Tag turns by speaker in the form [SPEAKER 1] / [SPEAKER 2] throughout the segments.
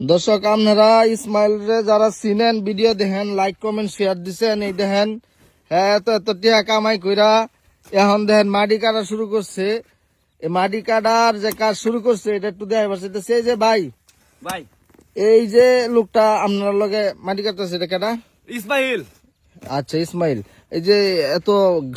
[SPEAKER 1] দর্শক আপনারা ইসমাইল রে যারা চিনেন ভিডিও দেখেন লাইক কমেন্ট শেয়ার দিছেন এই দেখেন হ্যাঁ এত এত টিয়া কামাই কইরা এখন দেখেন মাটি কাটা শুরু করছে। এই মাটি কাটার যে কাজ শুরু করছে এটা একটু দেখা সেই যে ভাই
[SPEAKER 2] ভাই।
[SPEAKER 1] এই যে লোকটা আপনার লগে মাটি কাটতেছে এটা কেটা
[SPEAKER 2] ইসমাইল।
[SPEAKER 1] আচ্ছা ইসমাইল। এই যে এত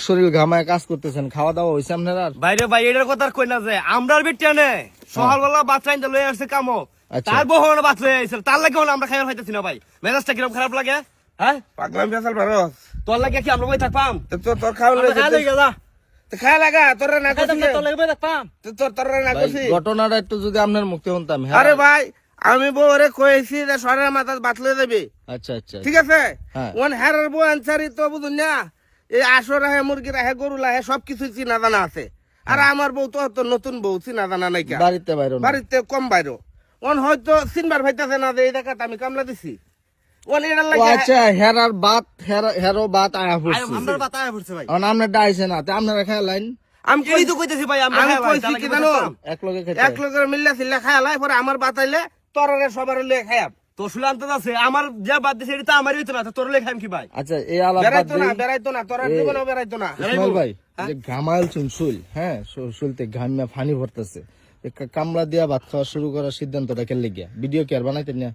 [SPEAKER 1] শরীর ঘামায় কাজ করতেছেন খাওয়া দাওয়া হয়েছে আপনার
[SPEAKER 2] বাইরে ভাই এটার কথা কই না যে আমরার বেটিয়া নে। সকালবেলা বাচ্চা লয়ে আসছে কামো। তার বহু বাচ্চা লয়ে আইছে তার লাগে হলো আমরা খাইবার হইতেছি না ভাই। মেজাজটা কীরকম খারাপ লাগে? হ্যাঁ?
[SPEAKER 3] পাগলাম বেসাল ভারত
[SPEAKER 2] তোর লাগে কি আমরা বই থাকবাম
[SPEAKER 3] তো তোর তোর খাওয়া
[SPEAKER 2] গেলা
[SPEAKER 3] খাওয়া লাগা তোর না করছি
[SPEAKER 2] তোর লাগে
[SPEAKER 3] তোর তোর
[SPEAKER 1] ভাই,
[SPEAKER 3] করছি
[SPEAKER 1] ঘটনাটা একটু যদি আপনার মুক্তি শুনতাম হ্যাঁ।
[SPEAKER 3] আরে ভাই আমি বউরে কয়েছি যে সরের মাথা বাতলে দেবে।
[SPEAKER 1] আচ্ছা আচ্ছা।
[SPEAKER 3] ঠিক আছে?
[SPEAKER 1] হ্যাঁ।
[SPEAKER 3] ওন হেরার বউ আনসারি তো বুঝুন না এই আসর রাহে মুরগি রাহে গরু রাহে সবকিছু চিনা জানা আছে। আর আমার বউ তো নতুন বউ চিনা জানা নাই।
[SPEAKER 1] বাড়িতে বাইরে
[SPEAKER 3] বাড়িতে কম বাইরো। ওন হয়তো চিনবার ভাইতাছে না যে এই দেখাটা আমি কামলা দিছি। ওন এটার
[SPEAKER 1] ও
[SPEAKER 3] লাগে
[SPEAKER 1] আচ্ছা হেরার বাত হের- বাত আয়া পড়ছে
[SPEAKER 2] আমরার বাতায় পড়ছে ভাই।
[SPEAKER 1] এখন আপনার ডাইছে না তে আপনারা খায় লাইন।
[SPEAKER 3] আমি
[SPEAKER 2] এই তো কইতেছি ভাই আমরা
[SPEAKER 3] আমি কইছি কি জানো?
[SPEAKER 1] এক লগে খাইতে
[SPEAKER 3] এক লোকের মিল্লা সিল্লা খায়ালাই পরে আমার বাতাইলে তররে সবার লিয়ে খায়াব
[SPEAKER 2] তো শুলাম তো আছে আমার যা বাদ দিছে এটা আমারই হইতো না তোর লাগে খাইম কি ভাই?
[SPEAKER 1] আচ্ছা এই আলাপ বাদ
[SPEAKER 3] না
[SPEAKER 1] দিই।
[SPEAKER 3] বেড়াইতো না তোর জীবনেও বেড়াইতো না।
[SPEAKER 1] ইসমাইল ভাই যে ঘামাইল চুন শুল হ্যাঁ? শুলতে ঘামিয়া ফানি ভরতেছে। কামলা দিয়া ভাত খাওয়া শুরু করার সিদ্ধান্তটা কেন গিয়া ভিডিও কি আর বানাইতেন না?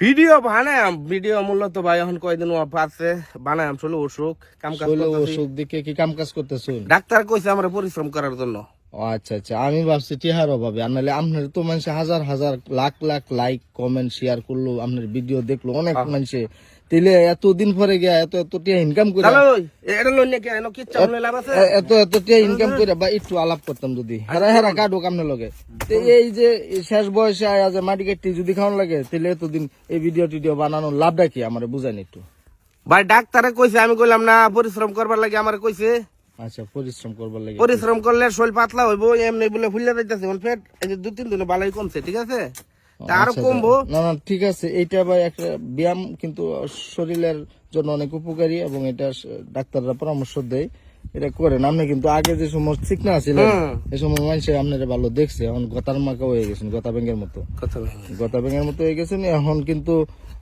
[SPEAKER 3] ভিডিও বানায়াম ভিডিও মূলত ভাই এখন কয়দিন আছে বানায়াম চলো অসুখ কাম কাজ
[SPEAKER 1] অসুখ দিকে কি কাম কাজ করতেছুন?
[SPEAKER 3] ডাক্তার কইছে আমরা পরিশ্রম করার জন্য।
[SPEAKER 1] আচ্ছা আচ্ছা আমি ভাবছি টিহার অভাবে। আর নাহলে আপনার তো মানুষ হাজার হাজার lakh lakh like comment share করল আপনার ভিডিও দেখল অনেক মানুষে তেলে এতদিন পরে গিয়া এত এত টিয়া ইনকাম করে এত এত টিয়া ইনকাম করে বা একটু আলাপ করতাম যদি। হেরা হেরা লগে। এই যে শেষ বয়সে আয়া যে মাটি কেটে যদি খাওয়ান লাগে তাহলে এতদিন এই ভিডিও টিডিও বানানোর লাভটা কি? আমার বুঝাইনি একটু।
[SPEAKER 3] ভাই ডাক্তারে কইছে আমি কইলাম না পরিশ্রম করবার লাগে আমার কইছে।
[SPEAKER 1] আচ্ছা পরিশ্রম করবার লাগে।
[SPEAKER 3] পরিশ্রম করলে শরীর পাতলা হইব এমনি বলে ফুলে যাইতেছে পেট এই যে দু তিন দিনে বালাই কমছে ঠিক আছে? আরও
[SPEAKER 1] আচ্ছা,
[SPEAKER 3] কমবো।
[SPEAKER 1] না না ঠিক আছে এইটা একটা ব্যায়াম কিন্তু শরীরের জন্য অনেক উপকারী এবং এটা ডাক্তাররা পরামর্শ দেয় এটা করেন। আপনি কিন্তু আগে যে সময় চিকনা
[SPEAKER 3] হুম।
[SPEAKER 1] এই সময় মানুষ আপনারা ভালো দেখছে এখন গতার মাকা হয়ে গেছেন গতা ব্যাঙ্গের মতো। গতা ব্যাঙ্গের মতো হয়ে গেছেন এখন কিন্তু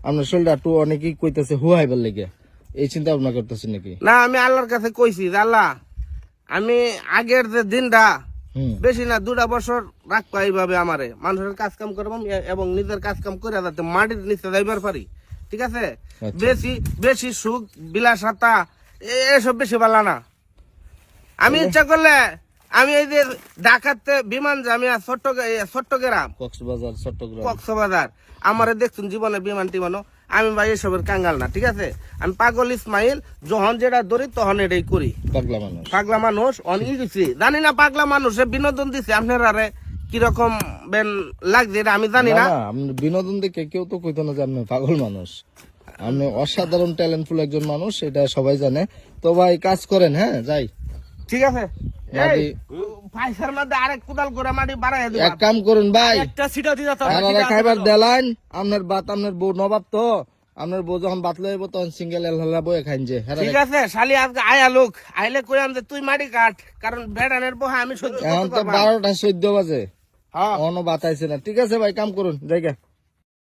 [SPEAKER 1] আপনার শরীরটা একটু অনেকেই কইতেছে হুয়াইবার লেগে। এই চিন্তা ভাবনা করতেছে নাকি?
[SPEAKER 3] না আমি আল্লাহর কাছে কইছি আল্লাহ আমি আগের যে দিনটা বেশি না দুটা বছর রাখব এইভাবে আমারে। মানুষের কাজ কাম করবাম এ- এবং নিজের কাজ কাম করে যাতে মাটির নিচে যাইবার পারি। ঠিক আছে?
[SPEAKER 1] আচ্ছা।
[SPEAKER 3] বেশি বেশি সুখ বিলাসতা এসব বেশি ভালো না। আমি ইচ্ছা করলে আমি এই যে ঢাকাতে বিমান জামিয়া ছোট্ট চট্টগ্রাম।
[SPEAKER 1] কক্সবাজার চট্টগ্রাম।
[SPEAKER 3] কক্সবাজার। আমারে দেখছেন জীবনে বিমান টিমানো আমি ভাই এসবের কাঙ্গাল না ঠিক আছে? আমি পাগল ইসমাইল যখন যেটা ধরি তখন এটাই করি।
[SPEAKER 1] পাগলা মানুষ।
[SPEAKER 3] পাগলা মানুষ অনেক দিছি জানি না পাগলা মানুষে বিনোদন দিছে আপনারা রে কীরকম বেন লাগছে এটা আমি জানি
[SPEAKER 1] না। বিনোদন দেখে কেউ তো কইতো না আপনি পাগল মানুষ। আপনি অসাধারণ ট্যালেন্টফুল একজন মানুষ এটা সবাই জানে। তো ভাই কাজ করেন হ্যাঁ? যাই।
[SPEAKER 3] ঠিক আছে?
[SPEAKER 1] মাটি-
[SPEAKER 3] পয়সার মধ্যে আরেক কোদাল করে মাটি বাড়াই
[SPEAKER 1] এক কাম করুন ভাই।
[SPEAKER 2] একটা সিটা দিতা তো
[SPEAKER 1] আপনারা খাইবার দেলাইন আপনার বাত আপনার বউ নবাব তো আপনার বউ যখন বাত লইব তখন সিঙ্গেল বয়ে খাইন যে
[SPEAKER 3] ঠিক আছে শালি আজকে আয়া লোক আইলে কইলাম যে তুই মাটি কাট কারণ বেড়ানের বহা আমি সহ্য
[SPEAKER 1] এখন
[SPEAKER 3] করতে
[SPEAKER 1] তো
[SPEAKER 3] পারব না।
[SPEAKER 1] বারোটা চোদ্দ বাজে।
[SPEAKER 3] হ্যাঁ।
[SPEAKER 1] অন্য বাতাইছে না। ঠিক আছে ভাই কাম করুন জায়গা